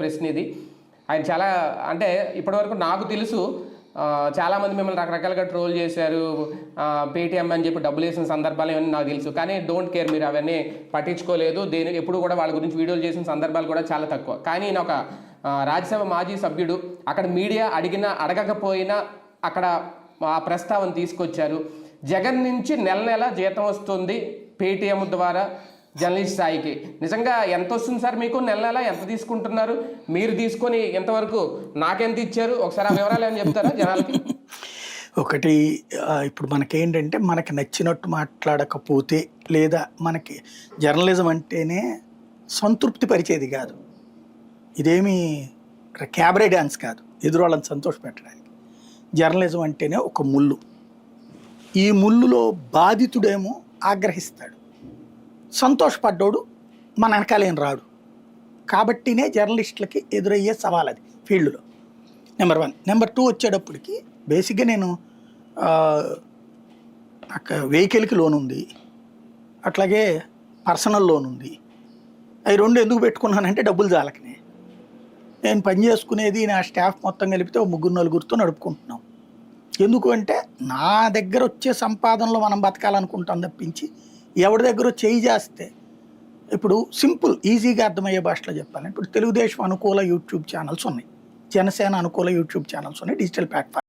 ప్రశ్న ఇది ఆయన చాలా అంటే ఇప్పటివరకు నాకు తెలుసు చాలామంది మిమ్మల్ని రకరకాలుగా ట్రోల్ చేశారు పేటీఎం అని చెప్పి డబ్బులు వేసిన సందర్భాలు ఇవన్నీ నాకు తెలుసు. కానీ డోంట్ కేర్ మీరు అవన్నీ పట్టించుకోలేదు. దేని ఎప్పుడు కూడా వాళ్ళ గురించి వీడియోలు చేసిన సందర్భాలు కూడా చాలా తక్కువ. కానీ ఈయన ఒక రాజ్యసభ మాజీ సభ్యుడు అక్కడ మీడియా అడిగినా అడగకపోయినా అక్కడ ఆ ప్రస్తావన తీసుకొచ్చారు. జగన్ నుంచి నెల నెల జీతం వస్తుంది పేటీఎం ద్వారా. జర్నలిస్ట్ స్థాయికి నిజంగా ఎంత వస్తుంది సార్ మీకు? నెల నెల ఎంత తీసుకుంటున్నారు? మీరు తీసుకొని ఎంతవరకు? నాకెంత ఇచ్చారు? ఒకసారి ఆ వివరాలు ఏమైనా చెప్తారా జనాలకి? ఒకటి ఇప్పుడు మనకేంటంటే మనకి నచ్చినట్టు మాట్లాడకపోతే లేదా మనకి జర్నలిజం అంటేనే సంతృప్తి పరిచేది కాదు. ఇదేమి క్యాబరే డ్యాన్స్ కాదు. ఎదురు వాళ్ళని సంతోషపెట్టడానికి జర్నలిజం అంటేనే ఒక ముళ్ళు. ఈ ముళ్ళులో బాధితుడేమో ఆగ్రహిస్తాడు. సంతోషపడ్డోడు మన వెనకాలేం రాడు. కాబట్టినే జర్నలిస్టులకి ఎదురయ్యే సవాల్ అది ఫీల్డ్లో. నెంబర్ వన్ నెంబర్ టూ వచ్చేటప్పటికి బేసిక్గా నేను నాకు వెహికల్కి లోన్ ఉంది. అట్లాగే పర్సనల్ లోన్ ఉంది. అవి రెండు ఎందుకు పెట్టుకున్నానంటే డబ్బులు చాలకనే. నేను పని చేసుకునేది నా స్టాఫ్ మొత్తం కలిపితే ఒక ముగ్గురు నలుగురితో నడుపుకుంటున్నాం. ఎందుకు అంటే నా దగ్గర వచ్చే సంపాదనలో మనం బతకాలనుకుంటాం తప్పించి ఎవరి దగ్గర చేయి చేస్తే ఇప్పుడు సింపుల్ ఈజీగా అర్థమయ్యే భాషలో చెప్పాలి ఇప్పుడు తెలుగుదేశం అనుకూల యూట్యూబ్ ఛానల్స్ ఉన్నాయి. జనసేన అనుకూల యూట్యూబ్ ఛానల్స్ ఉన్నాయి డిజిటల్ ప్లాట్ఫామ్